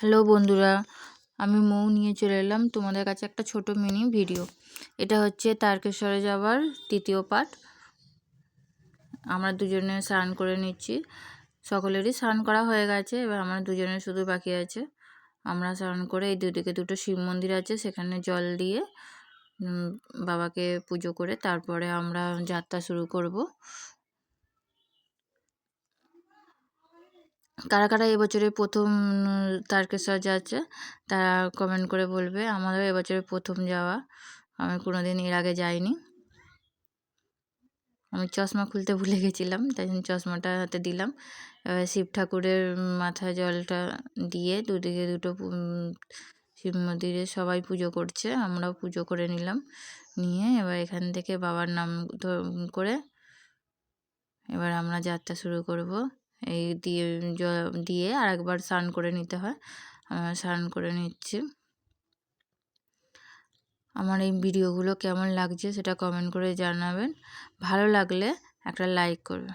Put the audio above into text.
Hello বন্ধুরা, আমি মৌ নিয়ে চলে এলাম তোমাদের কাছে একটা ছোট মিনি ভিডিও। এটা হচ্ছে তারকেশ্বরে যাওয়ার তৃতীয় পার্ট আমরা দুজনে স্নান করে নিচ্ছি। সকলেরই স্নান করা হয়ে গেছে, এবার আমরা দুজনে শুধু বাকি আছে। আমরা স্নান করে এই দুদিকে দুটো শিব মন্দির আছে, সেখানে জল দিয়ে বাবাকে পুজো করে তারপরে আমরা যাত্রা শুরু করব। কারা কারা এবছরে প্রথম তারকেশ্বর যাচ্ছে তারা কমেন্ট করে বলবে, আমারও এবছরে প্রথম যাওয়া। আমি কোনো দিন এর আগে যাইনি। আমি চশমা খুলতে ভুলে গেছিলাম, তাই জন্য চশমাটা হাতে দিলাম। এবার শিব ঠাকুরের মাথায় জলটা দিয়ে দুদিকে দুটো শিব মন্দিরে সবাই পুজো করছে, আমরাও পুজো করে নিলাম। নিয়ে এবার এখান থেকে বাবার নাম করে এবার আমরা যাত্রা শুরু করব। এই দিয়ে দিয়ে আর একবার স্নান করে নিতে হয়। স্নান করে নিচ্ছি। আমার এই ভিডিওগুলো কেমন লাগছে সেটা কমেন্ট করে জানাবেন। ভালো লাগলে একটা লাইক করবে